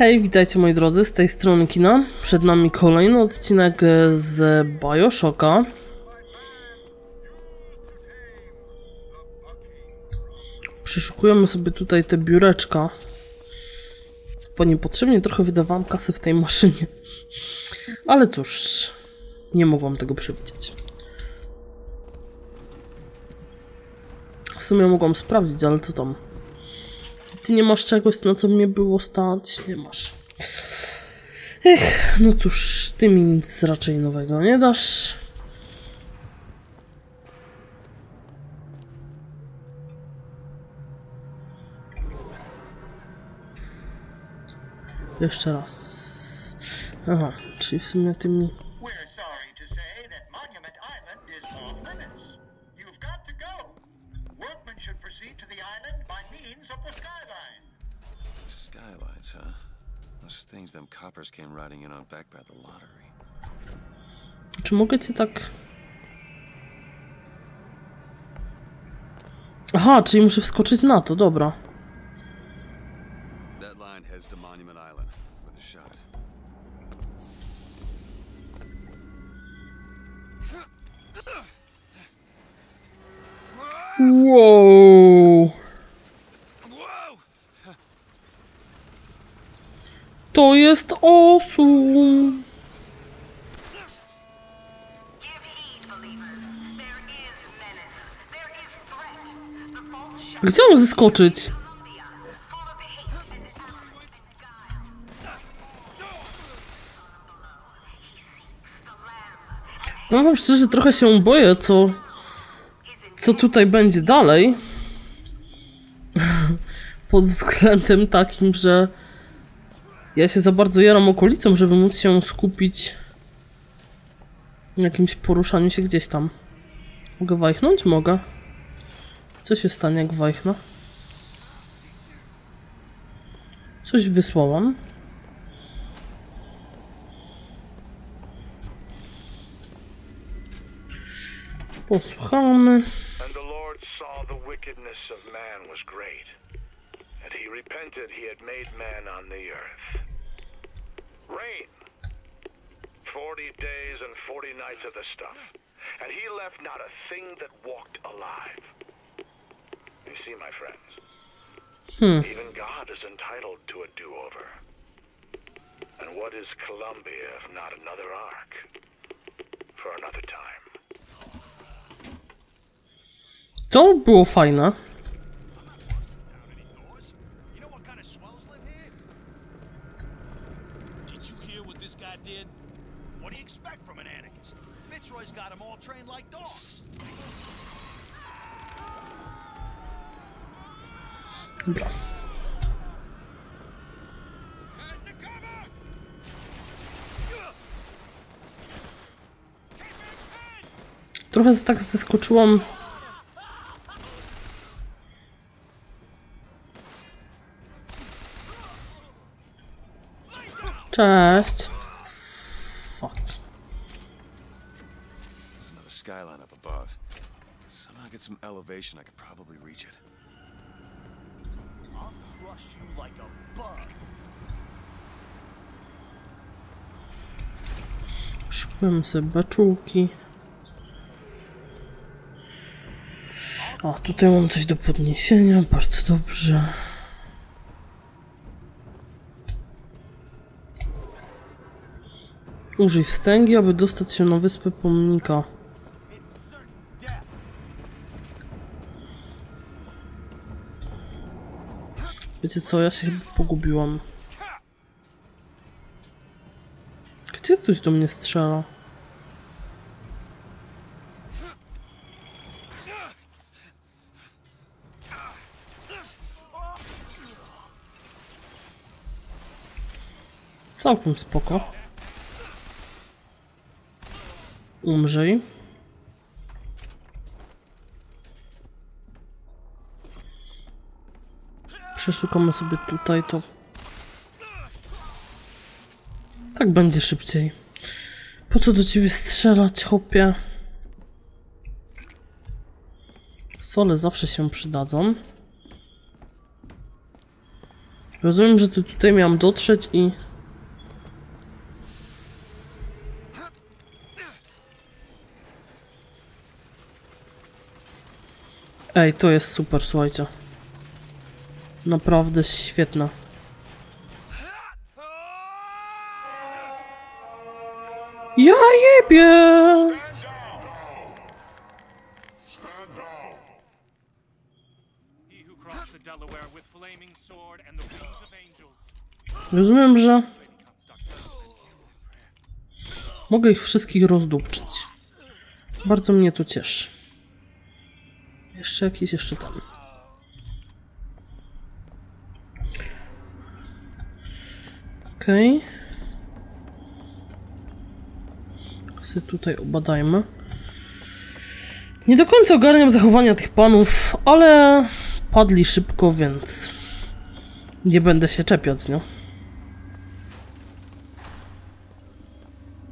Hej, witajcie moi drodzy, z tej strony kina. Przed nami kolejny odcinek z Bioshocka. Przeszukujemy sobie tutaj te biureczka. Bo niepotrzebnie trochę wydawałam kasy w tej maszynie. Ale cóż, nie mogłam tego przewidzieć. W sumie mogłam sprawdzić, ale co tam? Ty nie masz czegoś, na co mnie było stać? Nie masz. Ech, no cóż, ty mi nic raczej nowego nie dasz. Jeszcze raz. Aha, czyli w sumie ty mi... We're sorry to say that Monument Island is off limits. You've got to go. Workmen should proceed to the island by means of the skyline. Skylights, huh? Those things them coppers came riding in on back by the lottery. Czy mogę cię tak... Aha, czyli muszę wskoczyć na to, dobra. Arrogance and guile. He seeks the lamb, No wam szczerze, trochę się boję, co, co tutaj będzie dalej. Pod względem takim, że ja się za bardzo jaram okolicą, żeby móc się skupić na jakimś poruszaniu się gdzieś tam. Mogę wajchnąć? Mogę. Co się stanie, jak wajchnę? Coś wysłałam. Posłuchamy. And the Lord saw the wickedness of man was great, and he repented he had made man on the earth. Rain. Forty days and forty nights of the stuff, and he left not a thing that walked alive. You see, my friends, hmm. even God is entitled to a do-over. And what is Columbia if not another ark? For another time. To było fajne. You know what kind skyline up above. Somehow get some elevation, I could probably reach it. I'll crush you like a bug. Szukujemy sobie beczułki. O, tutaj mam coś do podniesienia, bardzo dobrze. Użyj wstęgi, aby dostać się na wyspę pomnika. Wiecie co, ja się chyba pogubiłam. Gdzie coś do mnie strzela? Całkiem spoko. Umrzyj. Przeszukamy sobie tutaj to Tak będzie szybciej. Po co do ciebie strzelać, chłopie? Sole zawsze się przydadzą. Rozumiem, że tu tutaj miałam dotrzeć i... Ej, to jest super, słuchajcie. Naprawdę świetne. Ja jebie! Rozumiem, że mogę ich wszystkich rozdupczyć. Bardzo mnie to cieszy. Jeszcze jakiś, jeszcze tam. Okej. Okay. Tutaj obadajmy. Nie do końca ogarniam zachowania tych panów, ale padli szybko, więc nie będę się czepiać, nie?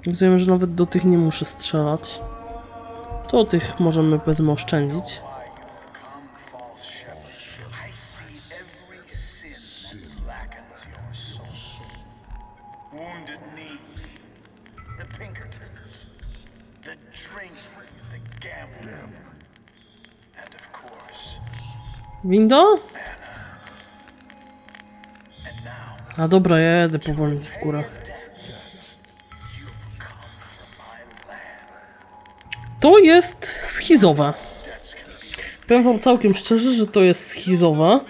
Rozumiem, że nawet do tych nie muszę strzelać. To tych możemy powiedzmy oszczędzić. Now, A dobra, ja jedę powoli w górę. To jest be Powiem wam całkiem szczerze, że to jest me?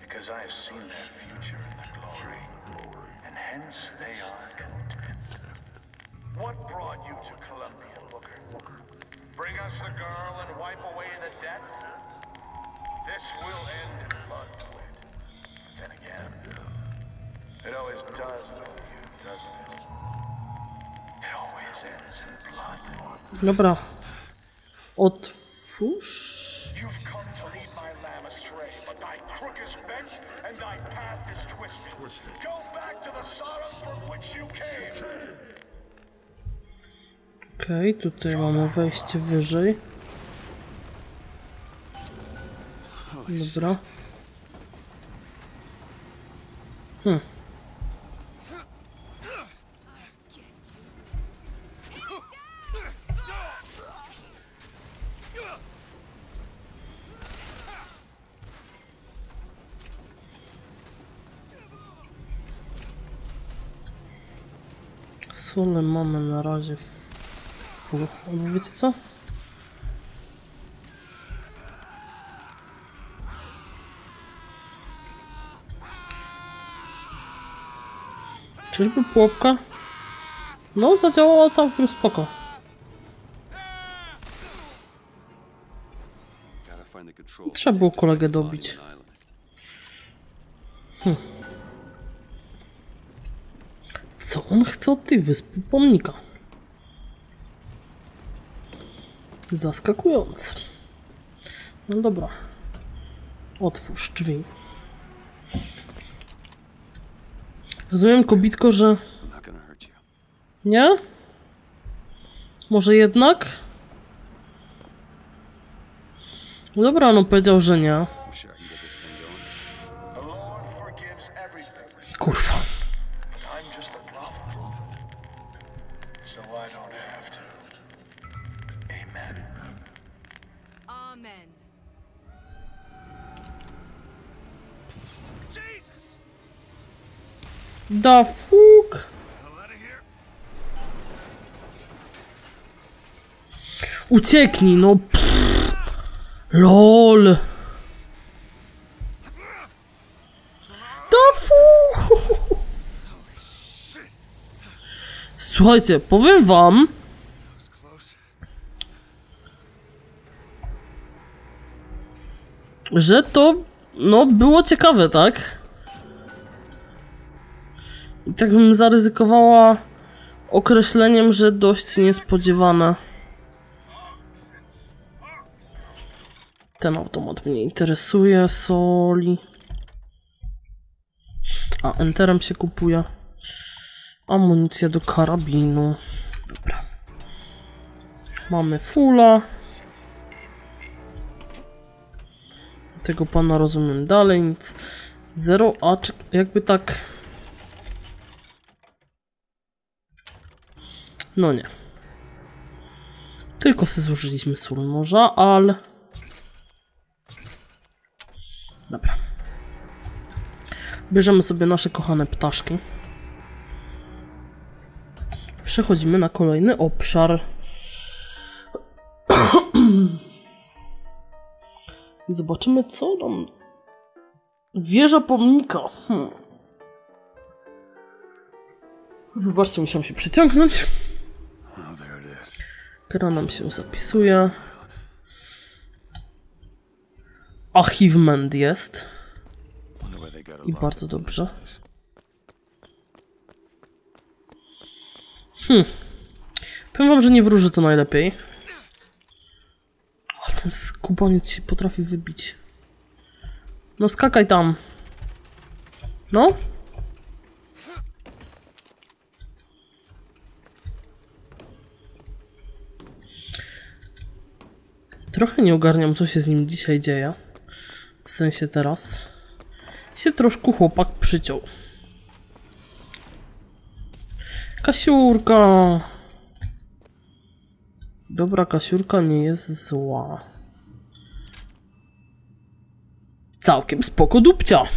Because I seen their future in the glory. And hence they are content. What brought you to Columbia, Booker? Bring us the girl and wipe away the debt? This will end in blood, DeWitt. Then again, it always does with you, doesn't it? It always ends in blood. Dobra. Otwórz. Crook is bent and thy path is twisted. Go back to the Sodom from which you came. Okej, tutaj mamy wejście wyżej. Dobra. Hmm. Sole mamy na razie w... w... Wiecie co? Czyżby pułapka? No, zadziałała całkiem spoko. Trzeba było kolegę dobić. Co on chce od tej wyspy pomnika? Zaskakujące. No dobra. Otwórz drzwi. Rozumiem, kobitko, że... Nie? Może jednak? No dobra, no powiedział, że nie. I'm Da fuck? Ucieknij, no. LOL. Da fu. Słuchajcie, powiem wam, że to no było ciekawe, tak? Tak bym zaryzykowała określeniem, że dość niespodziewane. Ten automat mnie interesuje. Soli. A, enterem się kupuje. Amunicja do karabinu. Dobra. Mamy fula. Tego pana rozumiem dalej, nic. Zero, a jakby tak... No nie. Tylko se zużyliśmy sól noża, ale... Dobra. Bierzemy sobie nasze kochane ptaszki. Przechodzimy na kolejny obszar. Zobaczymy, co nam. Wieża pomnika. Hmm. Wybaczcie, musiałam się przyciągnąć. Gra nam się zapisuje. Achievement jest. I bardzo dobrze. place. Powiem wam, że nie wróży to najlepiej. Ale ten skubaniec się potrafi wybić. No skakaj tam. No. Trochę nie ogarniam, co się z nim dzisiaj dzieje. W sensie teraz. Się troszkę chłopak przyciął. Kasiurka. Dobra, Kasiurka nie jest zła. Całkiem spoko dupcia.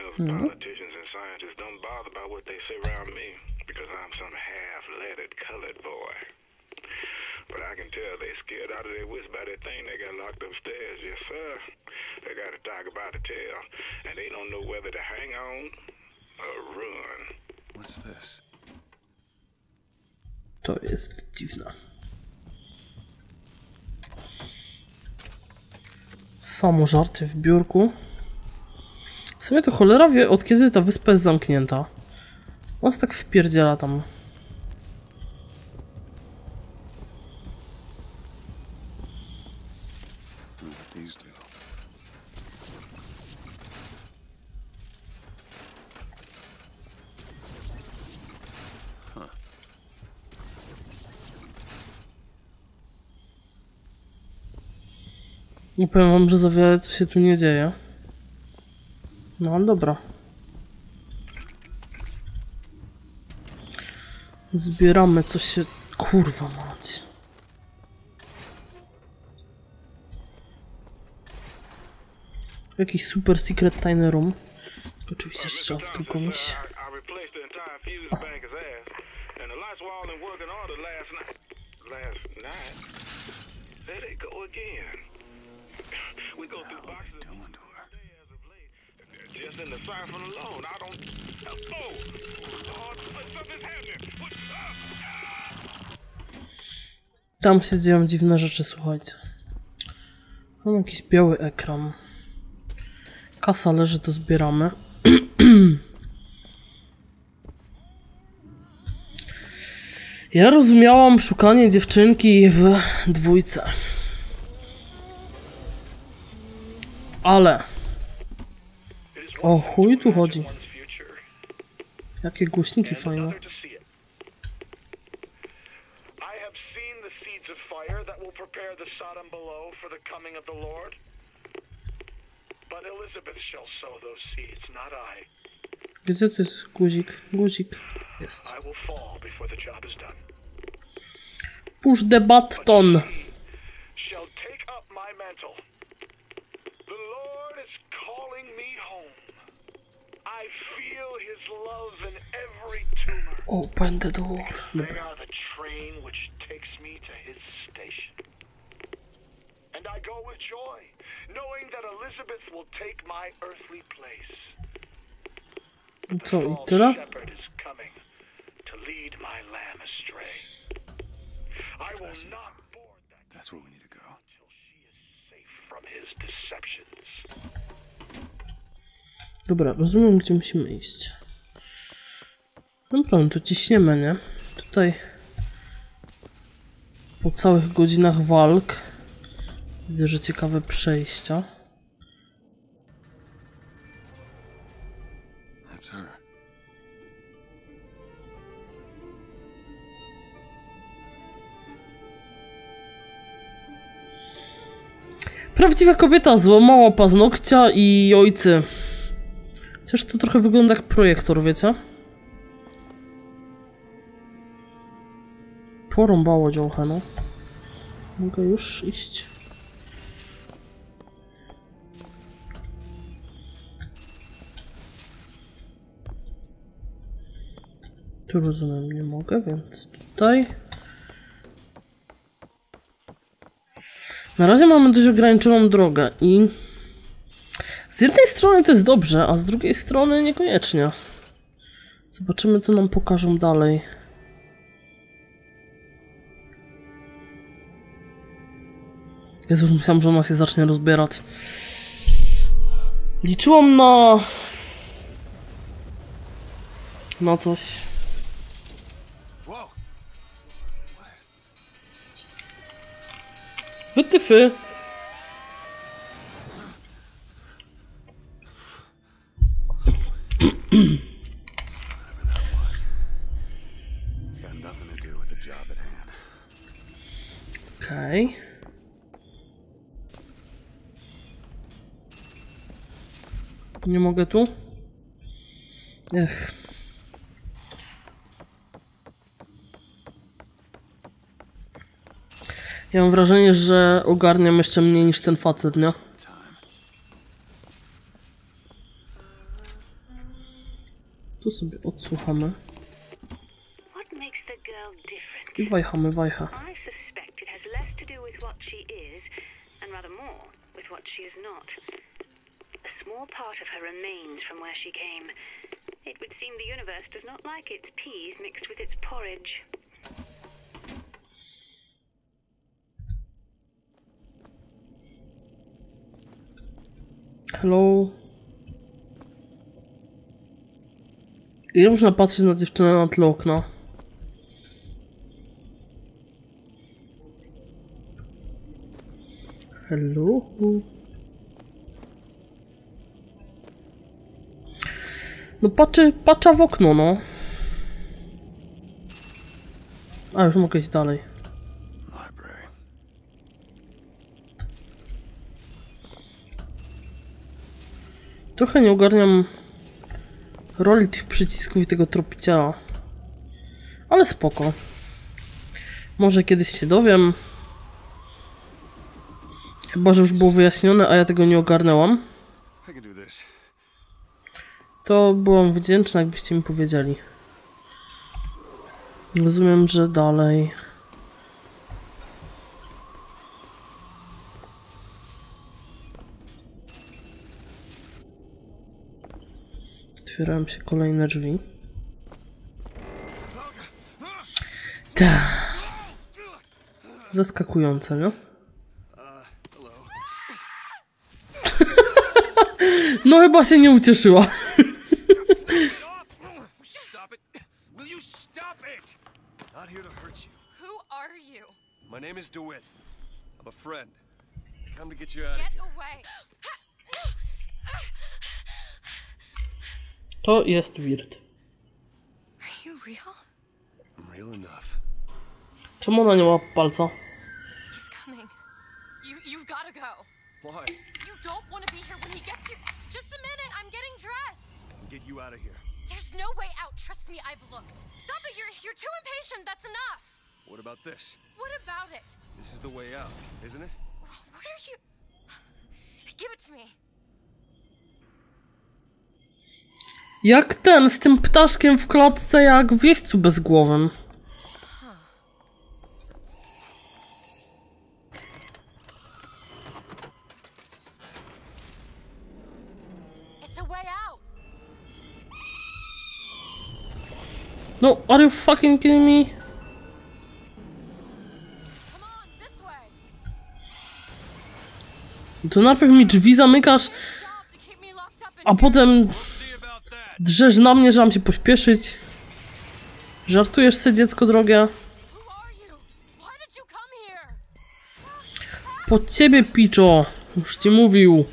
I guess even in a restricted area, these crackers need someone to clean the floors. Those politicians and scientists don't bother about what they say around me because I'm some half-leaded colored boy. But I can tell they scared out of their wits by that thing they got locked upstairs. Yes, sir. They got a tiger about the tail, and they don't know whether to hang on or run. What's this? To jest dziwne. Samo żarcie w biurku. W sumie to cholera wie, od kiedy ta wyspa jest zamknięta. Się tak wpierdziela tam. Nie powiem wam, że za wiele się tu nie dzieje. No dobra. Zbieramy co się... Kurwa mać. Jakiś super secret tiny room. Oczywiście trzeba w drugą Thompson, Just in the siphon alone, I don't. Oh, so- something's happening. What? Ah, Tam się dzieją dziwne rzeczy, słuchajcie. Mam jakiś biały ekran. Kasa leży, to zbieramy. Ja rozumiałam szukanie dziewczynki w dwójce. Ale o chuj tu chodzi. Jakie głośniki fajne. Gdzie to jest guzik? Guzik. Jest. Push the button. Shall take up my mantle. The Lord is calling me home. I feel his love in every tumor. Open the doors. They are the train which takes me to his station. And I go with joy, knowing that Elizabeth will take my earthly place. Co, i tyle? shepherd is coming to lead my lamb astray. I will not board that That's where we need to go. till she is safe from his deceptions. Dobra, rozumiem, gdzie musimy iść. No to ciśniemy, nie? Tutaj po całych godzinach walk widzę, że ciekawe przejścia. Prawdziwa kobieta złamała paznokcia i ojcy. Chociaż to trochę wygląda jak projektor, wiecie? Porąbało działkę, no. Mogę już iść? Tu rozumiem, nie mogę, więc tutaj. Na razie mamy dość ograniczoną drogę i z jednej strony to jest dobrze, a z drugiej strony niekoniecznie. Zobaczymy, co nam pokażą dalej. Jezus, myślałam, że ona się zacznie rozbierać. Liczyłam na... na coś. Wytyfy. Okej. Nie mogę tu? Ja mam wrażenie, że ogarniam jeszcze mniej niż ten facet, nie? Tu sobie odsłuchamy. I wajchamy, wajcha. I suspect it has less to do with what she is, and rather more with what she is not. A small part of her remains from where she came. It would seem the universe does not like its peas mixed with its porridge. Hello. Ile można patrzeć na dziewczynę na tle okna? Hello. No patrzy, patrza w okno, no. A już mogę iść dalej. Trochę nie ogarniam roli tych przycisków i tego tropiciela. Ale spoko. Może kiedyś się dowiem. Chyba, że już było wyjaśnione, a ja tego nie ogarnęłam. To byłam wdzięczna, jakbyście mi powiedzieli. Rozumiem, że dalej. Otwierają się kolejne drzwi. Ta. Zaskakujące, nie? No chyba się nie ucieszyła. My name is DeWitt. I'm a friend. Come to get you out of Get here. away. To jest weird. Are you real? I'm real enough. Czemu ona nie ma palca? He's coming. You you've gotta go. Why? You don't want to be here when he gets here. Just a minute, I'm getting dressed. Get you out of here. There's no way out. Trust me, I've looked. Stop it. You're you're too impatient. That's enough. What about this? What about it? This is the way out, isn't it? What are you? Give it to me. Jak ten z tym ptaszkiem w klatce, jak w wieźcu bezgłowym. No, are you fucking kidding me? To najpierw mi drzwi zamykasz, a potem Drzesz na mnie, że mam się pośpieszyć. Żartujesz sobie, dziecko drogie? Pod ciebie, Piczo! Już ci mówił.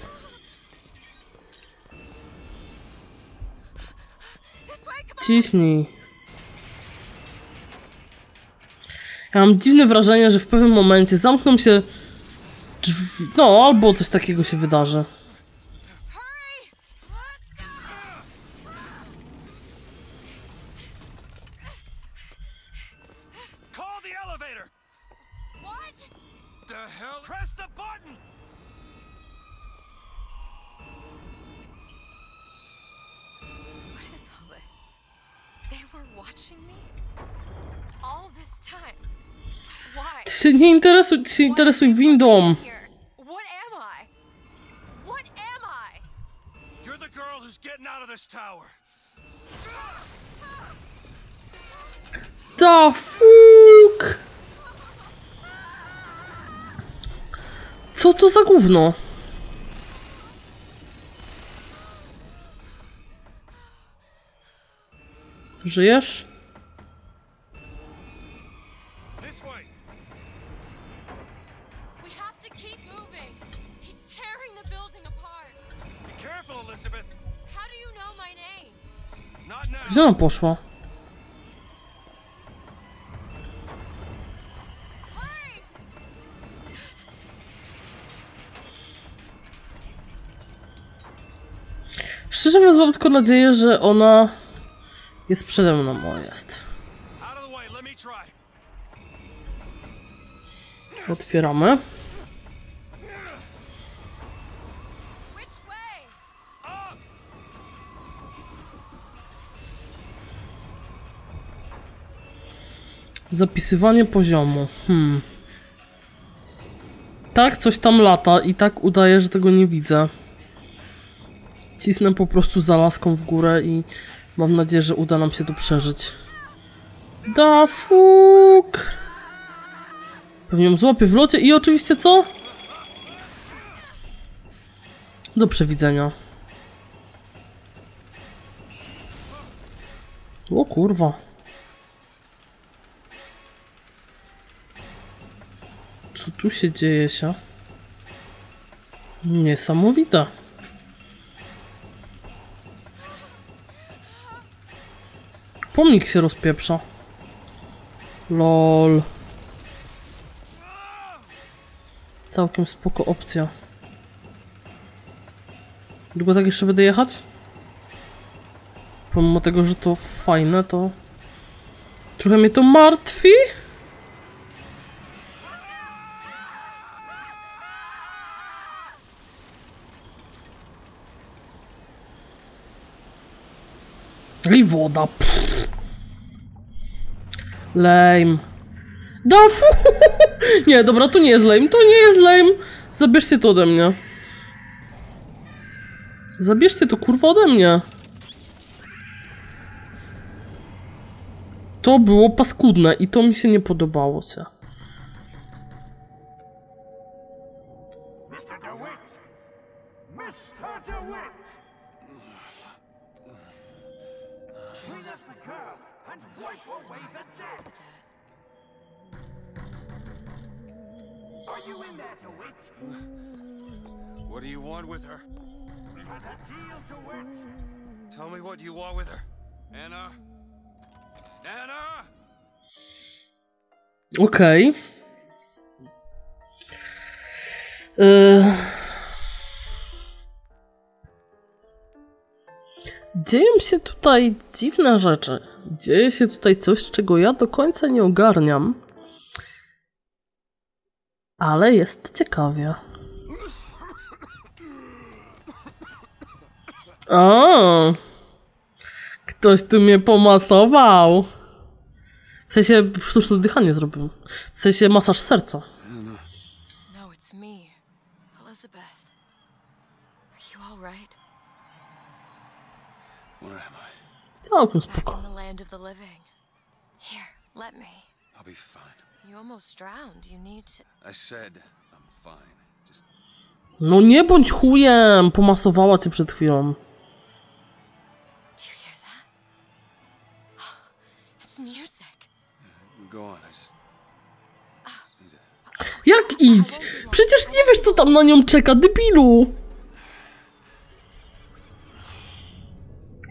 Ciśnij. Ja mam dziwne wrażenie, że w pewnym momencie zamkną się drzwi. No, albo coś takiego się wydarzy. Ty się nie interesuj, ty się interesuj windą. Here. What am I? What am I? You're the girl who's getting out of this tower. Da fuck! Co to za gówno? Żyjesz? Gdzie ona poszła? Hurry! Szczerze mówiąc, mam tylko nadzieję, że ona jest przede mną. O, jest. Otwieramy. Zapisywanie poziomu. Hmm. Tak, coś tam lata i tak udaje, że tego nie widzę. Cisnę po prostu za laską w górę i mam nadzieję, że uda nam się to przeżyć. Da fuk! Pewnie ją złapię w locie i oczywiście co? Do przewidzenia. O kurwa. Tu się dzieje się? Niesamowite. Pomnik się rozpieprza. Lol. Całkiem spoko opcja. Długo tak jeszcze będę jechać? Pomimo tego, że to fajne, to... Trochę mnie to martwi. I woda. Pff. Lame. Da fu. Nie, dobra, to nie jest lame. To nie jest lame. Zabierzcie to ode mnie. Zabierzcie to kurwa ode mnie. To było paskudne i to mi się nie podobało się. With her? Tell me what you want with her. Anna? Anna? Okej. Yy. Dzieją się tutaj dziwne rzeczy. Dzieje się tutaj coś, czego ja do końca nie ogarniam. Ale jest ciekawie. O! Ktoś tu mnie pomasował. W sensie sztuczne oddychanie zrobił. W sensie masaż serca. No, it's me, Elizabeth. Are you all right? Where am I? Całkiem Back spoko. in the land of the living. Here, let me. I'll be fine. You almost drowned. You need to. I said I'm fine. Just No nie bądź chujem! Pomasowała cię przed chwilą. Jak idź? Przecież nie wiesz, co tam na nią czeka, debilu!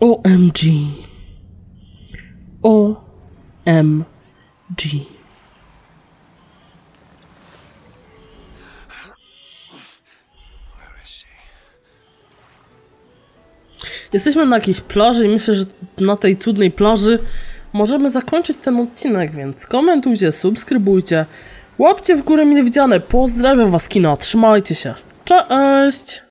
OMG. OMG. Jesteśmy na jakiejś plaży i myślę, że na tej cudnej plaży możemy zakończyć ten odcinek, więc komentujcie, subskrybujcie, łapcie w górę mile widziane. Pozdrawiam was kino, trzymajcie się. Cześć!